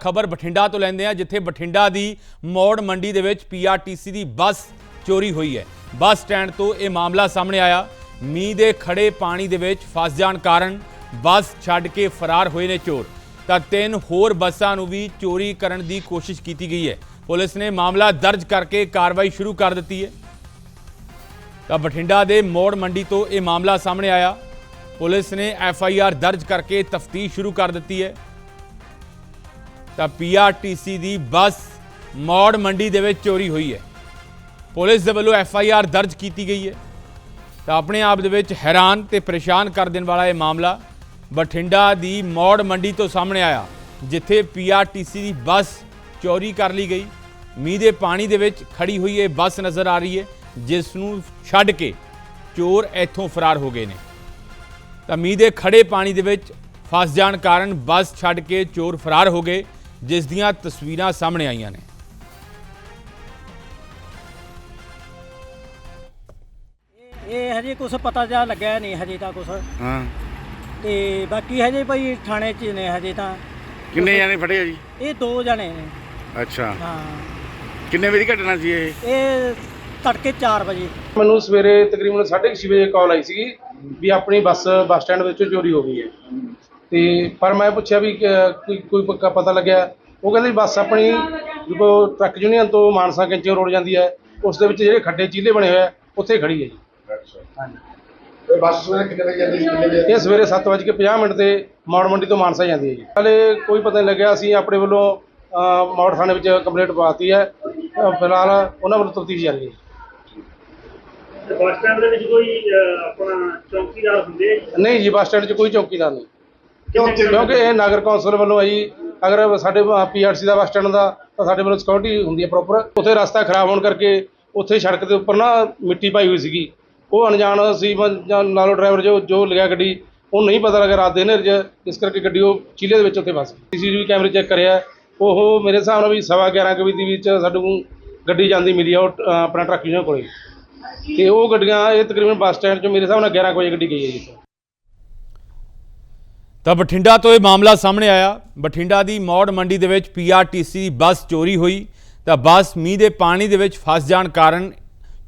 ਖਬਰ ਬਠਿੰਡਾ ਤੋਂ ਲੈਂਦੇ ਆ ਜਿੱਥੇ ਬਠਿੰਡਾ ਦੀ ਮੌੜ ਮੰਡੀ ਦੇ ਵਿੱਚ ਪੀਆਰਟੀਸੀ ਦੀ ਬੱਸ ਚੋਰੀ ਹੋਈ ਹੈ। ਬੱਸ ਸਟੈਂਡ ਤੋਂ ਇਹ ਮਾਮਲਾ ਸਾਹਮਣੇ ਆਇਆ। ਮੀਂਹ ਦੇ ਖੜੇ ਪਾਣੀ ਦੇ ਵਿੱਚ ਫਸ ਜਾਣ ਕਾਰਨ ਬੱਸ ਛੱਡ ਕੇ ਫਰਾਰ ਹੋਏ ਨੇ ਚੋਰ। ਤਾਂ ਤਿੰਨ ਹੋਰ ਬੱਸਾਂ ਨੂੰ ਵੀ ਚੋਰੀ ਕਰਨ ਦੀ ਕੋਸ਼ਿਸ਼ ਕੀਤੀ ਗਈ ਹੈ। ਪੁਲਿਸ ਨੇ ਮਾਮਲਾ ਦਰਜ ਕਰਕੇ ਕਾਰਵਾਈ ਸ਼ੁਰੂ ਕਰ ਦਿੱਤੀ ਹੈ। ਤਾਂ ਬਠਿੰਡਾ ਦੇ ਮੌੜ ਮੰਡੀ ਤੋਂ ਇਹ ਮਾਮਲਾ ਸਾਹਮਣੇ ਆਇਆ। ਪੁਲਿਸ ਨੇ ਐਫ ਆਈ ਆਰ ਦਰਜ ਕਰਕੇ ਤਫਤੀਸ਼ ਸ਼ੁਰੂ ਕਰ ਦਿੱਤੀ ਹੈ। ਤਾਂ ਪੀਆਰਟੀਸੀ ਦੀ ਬੱਸ ਮੌੜ ਮੰਡੀ ਦੇ ਵਿੱਚ ਚੋਰੀ ਹੋਈ ਹੈ। ਪੁਲਿਸ ਦੇ ਵੱਲੋਂ ਐਫ ਆਈ ਆਰ ਦਰਜ ਕੀਤੀ ਗਈ ਹੈ। ਤਾਂ ਆਪਣੇ ਆਪ ਦੇ ਵਿੱਚ ਹੈਰਾਨ ਤੇ ਪਰੇਸ਼ਾਨ ਕਰ ਦੇਣ ਵਾਲਾ ਇਹ ਮਾਮਲਾ ਬਠਿੰਡਾ ਦੀ ਮੌੜ ਮੰਡੀ ਤੋਂ ਸਾਹਮਣੇ ਆਇਆ, ਜਿੱਥੇ ਪੀਆਰਟੀਸੀ ਦੀ ਬੱਸ ਚੋਰੀ ਕਰ ਲਈ ਗਈ। ਮੀਂਹ ਦੇ ਪਾਣੀ ਦੇ ਵਿੱਚ ਖੜੀ ਹੋਈ ਇਹ ਬੱਸ ਨਜ਼ਰ ਆ ਰਹੀ ਹੈ ਜਿਸ ਨੂੰ ਛੱਡ ਕੇ ਚੋਰ ਇੱਥੋਂ ਫਰਾਰ ਹੋ ਗਏ ਨੇ। ਤਾਂ ਮੀਂਹ ਦੇ ਖੜੇ ਪਾਣੀ ਦੇ ਵਿੱਚ ਫਸ ਜਾਣ ਕਾਰਨ ਬੱਸ ਛੱਡ ਕੇ ਚੋਰ ਫਰਾਰ ਹੋ ਗਏ। ਜਿਸ ਦੀਆਂ ਤਸਵੀਰਾਂ ਸਾਹਮਣੇ ਆਈਆਂ ਨੇ। ਇਹ ਹਜੇ ਕੁਝ ਪਤਾ ਜਾ ਲੱਗਿਆ ਨਹੀਂ ਹਜੇ ਤਾਂ ਕੁਝ ਹਾਂ। ਤੇ ਬਾਕੀ ਹਜੇ ਭਾਈ ਥਾਣੇ 'ਚ ਨੇ ਹਜੇ ਤਾਂ। ਕਿੰਨੇ ਜਾਣੇ ਫੜੇ ਆ ਜੀ? ਇਹ ਦੋ ਜਣੇ ਨੇ। ਅੱਛਾ। ਹਾਂ। ਕਿੰਨੇ ਵਜੇ ਦੀ ਘਟਨਾ ਸੀ ਇਹ? ਇਹ ਤੜਕੇ 4 ਵਜੇ। ਮੈਨੂੰ ਸਵੇਰੇ ਤਕਰੀਬਨ 6:30 ਵਜੇ ਕਾਲ ਆਈ ਸੀਗੀ ਵੀ ਆਪਣੀ ਬੱਸ ਬੱਸ ਸਟੈਂਡ ਵਿੱਚ ਚੋਰੀ ਹੋ ਗਈ ਹੈ। ਤੇ ਪਰ ਮੈਂ ਪੁੱਛਿਆ ਵੀ ਕਿ ਕੋਈ ਕੋਈ ਪੱਕਾ ਪਤਾ ਲੱਗਿਆ? ਉਹ ਕਹਿੰਦੇ ਬੱਸ ਆਪਣੀ ਜਦੋਂ ਟਰੱਕ ਯੂਨੀਅਨ ਤੋਂ ਮਾਨਸਾ ਕੈਂਚੀ ਰੋਡ ਜਾਂਦੀ ਹੈ ਉਸ ਦੇ ਵਿੱਚ ਜਿਹੜੇ ਖੱਡੇ ਚੀਲੇ ਬਣੇ ਹੋਏ ਆ ਉੱਥੇ ਖੜੀ ਹੈ ਜੀ। ਤੇ ਬੱਸ ਸਵੇਰੇ ਕਿੰਨੇ ਵਜੇ ਜਾਂਦੀ ਸੀ ਕਿੰਨੇ ਵਜੇ ਇਹ ਸਵੇਰੇ 7:50 ਮਿੰਟ ਤੇ ਮੌੜ ਮੰਡੀ ਤੋਂ ਮਾਨਸਾ ਜਾਂਦੀ ਹੈ ਜੀ। ਹਾਲੇ ਕੋਈ ਪਤਾ ਨਹੀਂ ਲੱਗਿਆ ਅਸੀਂ ਆਪਣੇ ਵੱਲੋਂ ਮੌੜ ਥਾਣੇ ਵਿੱਚ ਕੰਪਲੇਂਟ ਪਾਤੀ ਹੈ। ਫਿਲਹਾਲ ਉਹਨਾਂ ਵੱਲੋਂ ਤਫਤੀਸ਼ ਜਾਰੀ ਹੈ। ਤੇ ਬੱਸ ਸਟੈਂਡ ਦੇ ਵਿੱਚ ਕੋਈ ਅਹ, ਆਪਣਾ ਚੌਕੀਦਾਰ ਹੁੰਦੇ ਆ ਜੀ? ਨਹੀਂ ਜੀ ਬੱਸ ਸਟੈਂਡ 'ਚ ਕੋਈ ਚੌਕੀਦਾਰ ਨਹੀਂ। ਕਿਉਂ? ਕਿਉਂਕਿ ਇਹ ਨਗਰ ਕੌਂਸਲ ਵੱਲੋਂ ਹੈ ਜੀ ਅਗਰ ਸਾਡੇ ਪੀਆਰਸੀ ਦਾ ਬੱਸ ਸਟੈਂਡ ਦਾ ਤਾਂ ਸਾਡੇ ਵੱਲੋਂ ਸਿਕਿਉਰਿਟੀ ਹੁੰਦੀ ਹੈ ਪ੍ਰੋਪਰ ਉੱਥੇ ਰਸਤਾ ਖਰਾਬ ਹੋਣ ਕਰਕੇ ਉੱਥੇ ਸੜਕ ਦੇ ਉੱਪਰ ਨਾ ਮਿੱਟੀ ਪਾਈ ਹੋਈ ਸੀਗੀ। ਉਹ ਅਣਜਾਣ ਸੀ ਮ- ਜਾਂ ਨਾਲੋ ਡਰਾਈਵਰ ਜੋ ਜੋ ਲਿਆ ਗੱਡੀ ਉਹ ਨਹੀਂ ਪਤਾ ਲੱਗਾ ਰਾਤ ਦੇ ਹਨੇਰੇ 'ਚ ਇਸ ਕਰਕੇ ਗੱਡੀ ਉਹ ਚੀਲੇ ਦੇ ਵਿੱਚ ਉੱਥੇ ਫਸ ਗਈ। ਸੀਸੀਟੀਵੀ ਕੈਮਰੇ ਚੈੱਕ ਕਰਿਆ। ਉਹ ਮੇਰੇ ਹਿਸਾਬ ਨਾਲ ਵੀ ਸਵਾ 11 ਕੁ ਵਜੇ ਦੇ ਵਿੱਚ ਸਾਨੂੰ ਗੱਡੀ ਜਾਂਦੀ ਮਿਲੀ ਆ ਉਹ ਅ, ਆਪਣਾ ਟਰੱਕ ਯੂਨੀਅਨ ਕੋਲੇ। ਤੇ ਉਹ ਗੱਡੀਆਂ ਇਹ ਤਕਰੀਬਨ ਬੱਸ ਸਟੈਂਡ 'ਚੋਂ ਮੇਰੇ ਹਿਸਾਬ ਨਾਲ 11 ਕੁ ਵਜੇ ਗੱਡੀ ਗਈ ਹੈ ਜੀ। ਤਾਂ ਬਠਿੰਡਾ ਤੋਂ ਇਹ ਮਾਮਲਾ ਸਾਹਮਣੇ ਆਇਆ। ਬਠਿੰਡਾ ਦੀ ਮੌੜ ਮੰਡੀ ਦੇ ਵਿੱਚ ਪੀਆਰਟੀਸੀ ਦੀ ਬੱਸ ਚੋਰੀ ਹੋਈ। ਤਾਂ ਬੱਸ ਮੀਂਹ ਦੇ ਪਾਣੀ ਦੇ ਵਿੱਚ ਫਸ ਜਾਣ ਕਾਰਨ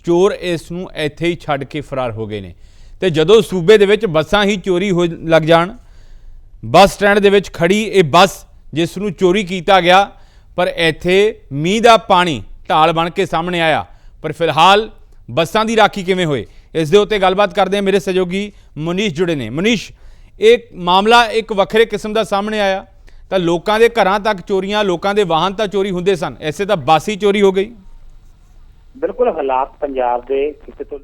ਚੋਰ ਇਸ ਨੂੰ ਇੱਥੇ ਹੀ ਛੱਡ ਕੇ ਫਰਾਰ ਹੋ ਗਏ ਨੇ। ਤੇ ਜਦੋਂ ਸੂਬੇ ਦੇ ਵਿੱਚ ਬੱਸਾਂ ਹੀ ਚੋਰੀ ਹੋ ਲੱਗ ਜਾਣ, ਬੱਸ ਸਟੈਂਡ ਦੇ ਵਿੱਚ ਖੜੀ ਇਹ ਬੱਸ ਜਿਸ ਨੂੰ ਚੋਰੀ ਕੀਤਾ ਗਿਆ, ਪਰ ਇੱਥੇ ਮੀਂਹ ਦਾ ਪਾਣੀ ਢਾਲ ਬਣ ਕੇ ਸਾਹਮਣੇ ਆਇਆ। ਪਰ ਫਿਲਹਾਲ ਬੱਸਾਂ ਦੀ ਰਾਖੀ ਕਿਵੇਂ ਹੋਏ? ਇਸ ਦੇ ਉੱਤੇ ਗੱਲਬਾਤ ਕਰਦੇ ਹਾਂ। ਮੇਰੇ ਸਹਿਯੋਗੀ ਮਨੀਸ਼ ਜੁੜੇ ਨੇ। ਮਨੀਸ਼ ਇਹ ਮਾਮਲਾ ਇੱਕ ਵੱਖਰੇ ਕਿਸਮ ਦਾ ਸਾਹਮਣੇ ਆਇਆ। ਤਾਂ ਲੋਕਾਂ ਦੇ ਘਰਾਂ ਤੱਕ ਚੋਰੀਆਂ, ਲੋਕਾਂ ਦੇ ਵਾਹਨ ਤਾਂ ਚੋਰੀ ਹੁੰਦੇ ਸਨ। ਐਸੇ ਤਾਂ ਬੱਸ ਹੀ ਚੋਰੀ ਹੋ ਗਈ। ਬਿਲਕੁਲ ਹਾਲਾਤ ਪੰਜਾਬ ਦੇ ਕਿਸੇ ਤੋਂ